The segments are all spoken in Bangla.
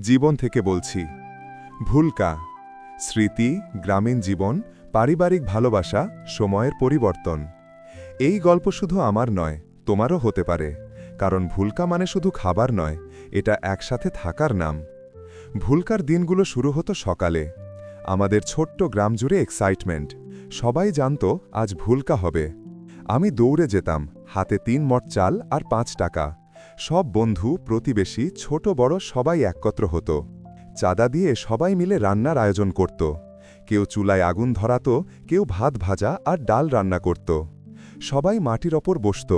জীবন থেকে বলছি। ভুলকা স্মৃতি, গ্রামীণ জীবন, পারিবারিক ভালোবাসা, সময়ের পরিবর্তন। এই গল্প শুধু আমার নয়, তোমারও হতে পারে। কারণ ভুলকা মানে শুধু খাবার নয়, এটা একসাথে থাকার নাম। ভুলকার দিনগুলো শুরু হতো সকালে। আমাদের ছোট্ট গ্রাম জুড়ে এক্সাইটমেন্ট সবাই জানত, আজ ভুলকা হবে। আমি দৌড়ে যেতাম, হাতে তিন মট চাল আর পাঁচ টাকা। সব বন্ধু, প্রতিবেশী, ছোট, বড় সবাই একত্র হতো। চাঁদা দিয়ে সবাই মিলে রান্নার আয়োজন করত। কেউ চুলায় আগুন ধরাত, কেউ ভাত ভাজা আর ডাল রান্না করত। সবাই মাটির ওপর বসত।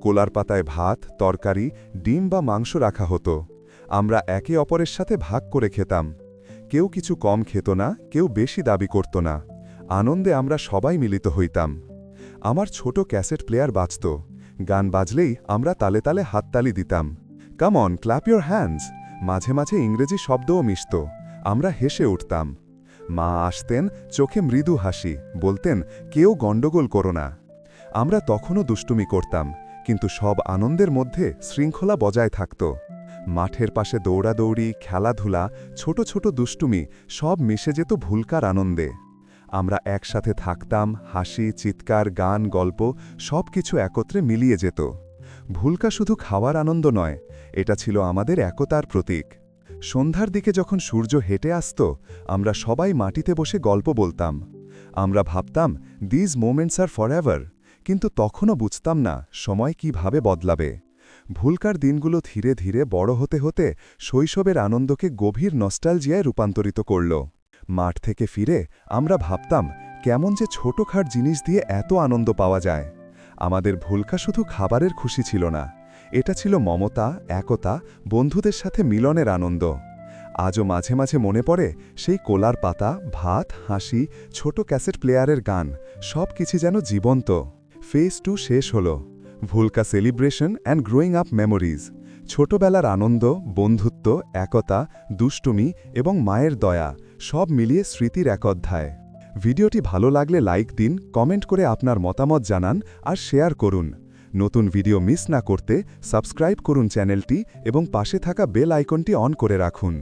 কোলার পাতায় ভাত, তরকারি, ডিম বা মাংস রাখা হতো। আমরা একে অপরের সাথে ভাগ করে খেতাম। কেউ কিছু কম খেত না, কেউ বেশি দাবি করত না। আনন্দে আমরা সবাই মিলিত হইতাম। আমার ছোট ক্যাসেট প্লেয়ার বাজত গান বাজলেই আমরা তালে তালে হাততালি দিতাম। Come on clap your hands মাঝে মাঝে ইংরেজি শব্দও মিশত। আমরা হেসে উঠতাম। মা আসতেন, চোখে মৃদু হাসি। বলতেন, কেউ গণ্ডগোল করো না। আমরা তখনও দুষ্টুমি করতাম, কিন্তু সব আনন্দের মধ্যে শৃঙ্খলা বজায় থাকত। মাঠের পাশে দৌড়াদৌড়ি, খেলাধুলা, ছোট ছোট দুষ্টুমি, সব মিশে যেত ভুলকার আনন্দে। আমরা একসাথে থাকতাম, হাসি, চিৎকার, গান, গল্প সব কিছু একত্রে মিলিয়ে যেত। ভুলকা শুধু খাওয়ার আনন্দ নয়, এটা ছিল আমাদের একতার প্রতীক। সন্ধ্যার দিকে যখন সূর্য হেঁটে আসত, আমরা সবাই মাটিতে বসে গল্প বলতাম। আমরা ভাবতাম দিজ মোমেন্টস আর ফরএভার কিন্তু তখনও বুঝতাম না, সময় কীভাবে বদলাবে। ভুলকার দিনগুলো ধীরে ধীরে বড় হতে হতে শৈশবের আনন্দকে গভীর নস্টালজিয়ায় রূপান্তরিত করল। মাঠ থেকে ফিরে আমরা ভাবতাম, কেমন যে ছোটখাট জিনিস দিয়ে এত আনন্দ পাওয়া যায়। আমাদের ভুলকা শুধু খাবারের খুশি ছিল না। এটা ছিল মমতা, একতা, বন্ধুদের সাথে মিলনের আনন্দ। আজও মাঝে মাঝে মনে পড়ে সেই কোলার পাতা, ভাত, হাসি, ছোট ক্যাসেট প্লেয়ারের গান, সব কিছু যেন জীবন্ত। ফেজ টু শেষ হল। ভুলকা celebration and growing up memories. ছোটবেলার আনন্দ, বন্ধুত্ব, একতা, দুষ্টুমি এবং মায়ের দয়া সব মিলিয়ে স্মৃতির এক অধ্যায়। ভিডিওটি ভালো লাগলে লাইক দিন, কমেন্ট করে আপনার মতামত জানান আর শেয়ার করুন। নতুন ভিডিও মিস না করতে সাবস্ক্রাইব করুন চ্যানেলটি এবং পাশে থাকা বেল আইকনটি অন করে রাখুন।